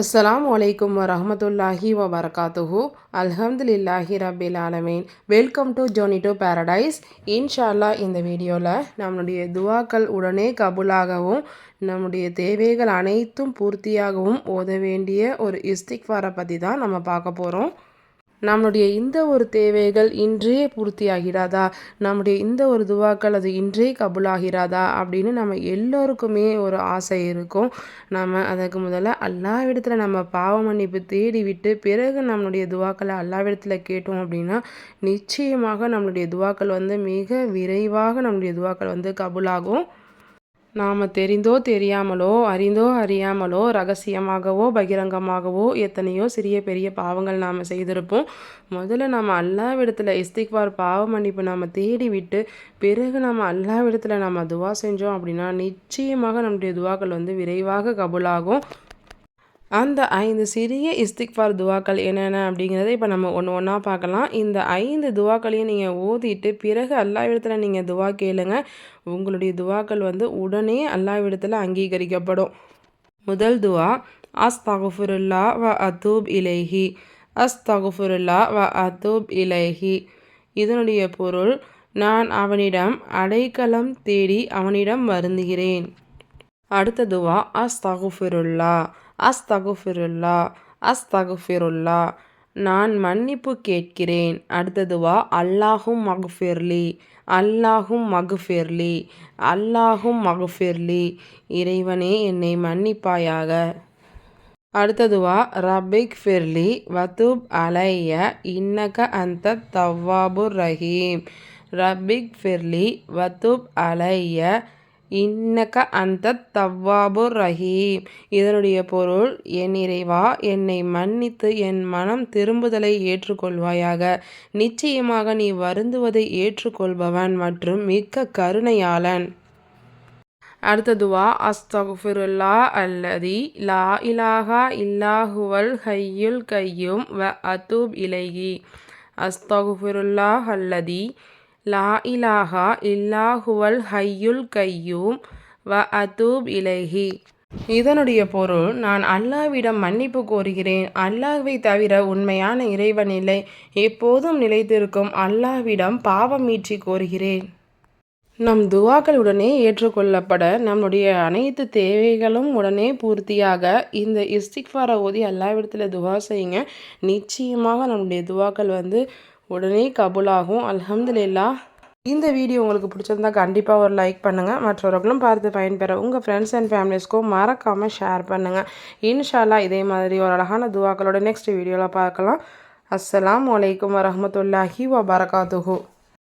அஸ்லாம் வலைக்கம் வரமத்துல்லாஹி வபரகாத்துஹு. அல்ஹம்துலில்லாஹி ரபில் ஆலமீன். Welcome to journey to paradise இன்ஷால்லா இந்த வீடியோவில் நம்மளுடைய துவாக்கள் உடனே கபுலாகவும் நம்முடைய தேவைகள் அனைத்தும் பூர்த்தியாகவும் ஓத வேண்டிய ஒரு இஸ்திக்வாரை பற்றி தான் நம்ம பார்க்க போகிறோம் நம்முடைய இந்த ஒரு தேவைகள் இன்றே பூர்த்தியாகிறாதா? நம்முடைய இந்த ஒரு துவாக்கள் அது இன்றே கபுலாகிறாதா? அப்படின்னு நம்ம எல்லோருக்குமே ஒரு ஆசை இருக்கும். நம்ம அதுக்கு முதல்ல அல்லாவிடத்தில் நம்ம பாவ மன்னிப்பு தேடி விட்டு பிறகு நம்மளுடைய துவாக்களை அல்லாவிடத்தில் கேட்டோம் அப்படின்னா நிச்சயமாக நம்மளுடைய துவாக்கள் வந்து மிக விரைவாக நம்மளுடைய துவாக்கள் வந்து கபுலாகும். நாம் தெரிந்தோ தெரியாமலோ அறிந்தோ அறியாமலோ ரகசியமாகவோ பகிரங்கமாகவோ எத்தனையோ சிறிய பெரிய பாவங்கள் நாம் செய்திருப்போம். முதல்ல நாம் அல்லாவிடத்தில் இஸ்திக்வார் பாவ மன்னிப்பு நாம் தேடி விட்டு பிறகு நம்ம அல்லாவிடத்தில் நம்ம துவா செஞ்சோம் அப்படின்னா நிச்சயமாக நம்முடைய துவாக்கள் வந்து விரைவாக கபுலாகும். அந்த ஐந்து சிறிய இஸ்திக்ஃபார் துவாக்கள் என்னென்ன அப்படிங்கிறத இப்போ நம்ம ஒன்று ஒன்றா பார்க்கலாம். இந்த ஐந்து துவாக்களையும் நீங்கள் ஓதிட்டு பிறகு அல்லாவிடத்தில் நீங்கள் துவா கேளுங்க. உங்களுடைய துவாக்கள் வந்து உடனே அல்லாவிடத்தில் அங்கீகரிக்கப்படும். முதல் துவா அஸ்தகுஃபுருல்லா வ அதூப் இலேஹி. அஸ்தகுஃபுருல்லா வ அதூப் இலேஹி. இதனுடைய பொருள் நான் அவனிடம் அடைக்கலம் தேடி அவனிடம் வருந்துகிறேன். அடுத்த துவா அஸ்தகுஃபிருல்லா. அஸ்தகுஃபிருல்லா அஸ்தகுஃபிருல்லா. நான் மன்னிப்பு கேட்கிறேன். அடுத்ததுவா அல்லாஹும் மகுஃபிர்லி அல்லாஹும் மகுஃபிர்லி அல்லாஹும் மகுஃபிர்லி இறைவனே என்னை மன்னிப்பாயாக. அடுத்ததுவா ரபிக் ஃபிர்லி வத்துப் அலைய இன்னக அந்த தவ்வாபுர் ரஹீம். ரபிக் ஃபிர்லி வத்துப் அலைய இன்னக்க அந்த தவ்வாபு ரஹீம். இதனுடைய பொருள் என் இறைவா என்னை மன்னித்து என் மனம் திரும்புதலை ஏற்றுக்கொள்வாயாக. நிச்சயமாக நீ வருந்துவதை ஏற்றுக்கொள்பவன் மற்றும் மிக்க கருணையாளன். அடுத்ததுவா அஸ்தகுஃபிருல்லா அல்லதி லா இலாஹா இல்லாஹுவல் ஹையுல் கையும் வ அதூப் இலைகி அஸ்தகுஃபிருல்லா அல்லதி லா இலாஹா இல்லாஹுவல் ஹையுல் கையூம் வ அதூப் இலஹி. இதனுடைய பொருள் நான் அல்லாவிடம் மன்னிப்பு கோருகிறேன். அல்லாஹ்வை தவிர உண்மையான இறைவன் இல்லை. எப்போதும் நிலைத்திருக்கும் அல்லாஹ்விடம் பாவம் மீட்சி கோருகிறேன். நம் துவாக்கள் உடனே ஏற்றுக்கொள்ளப்பட நம்முடைய அனைத்து தேவைகளும் உடனே பூர்த்தியாக இந்த இஸ்திக்ஃபாரை ஓதி அல்லாவிடத்தில் துவா செய்யுங்க. நிச்சயமாக நம்முடைய துவாக்கள் வந்து உடனே கபுலாகும். அலமதுல்லா இந்த வீடியோ உங்களுக்கு பிடிச்சிருந்தா கண்டிப்பாக ஒரு லைக் பண்ணுங்கள் மற்றவர்களும் பார்த்து பயன்பெற உங்கள் ஃப்ரெண்ட்ஸ் அண்ட் ஃபேமிலிஸ்க்கும் மறக்காமல் ஷேர் பண்ணுங்கள் இன்ஷால்லா இதே மாதிரி ஒரு அழகான துவாக்களோட நெக்ஸ்ட் வீடியோவில் பார்க்கலாம். அஸ்லாம் வலைக்கம் வரமத்துல்லாஹி வபரகாத்துஹூ.